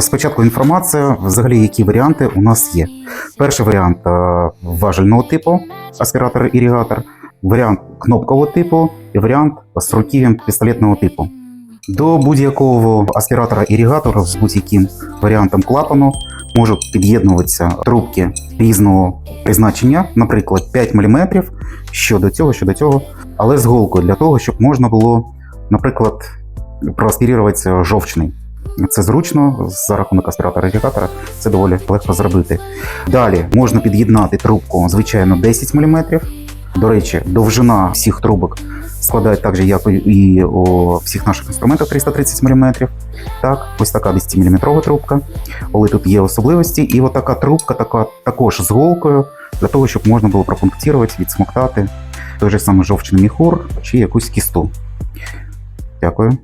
Спочатку інформація, взагалі, які варіанти у нас є. Перший варіант важельного типу, аспіратор-ірігатор, варіант кнопкового типу і варіант з руки пістолетного типу. До будь-якого аспіратора-ірігатора з будь-яким варіантом клапану можуть під'єднуватися трубки різного призначення, наприклад, 5 мм, що до цього, що до цього, але з голкою для того, щоб можна було, наприклад, проаспірувати жовчний. Це зручно за рахунок аспіратора ірігатора це доволі легко зробити. Далі можна під'єднати трубку, звичайно, 10 мм. До речі, довжина всіх трубок складає так же, як і у всіх наших інструментах 330 мм. Так, ось така 10 мм трубка. Але тут є особливості, і отака трубка, така також з голкою, для того, щоб можна було пропунктувати, відсмоктати той же самий жовчний міхур чи якусь кісту. Дякую.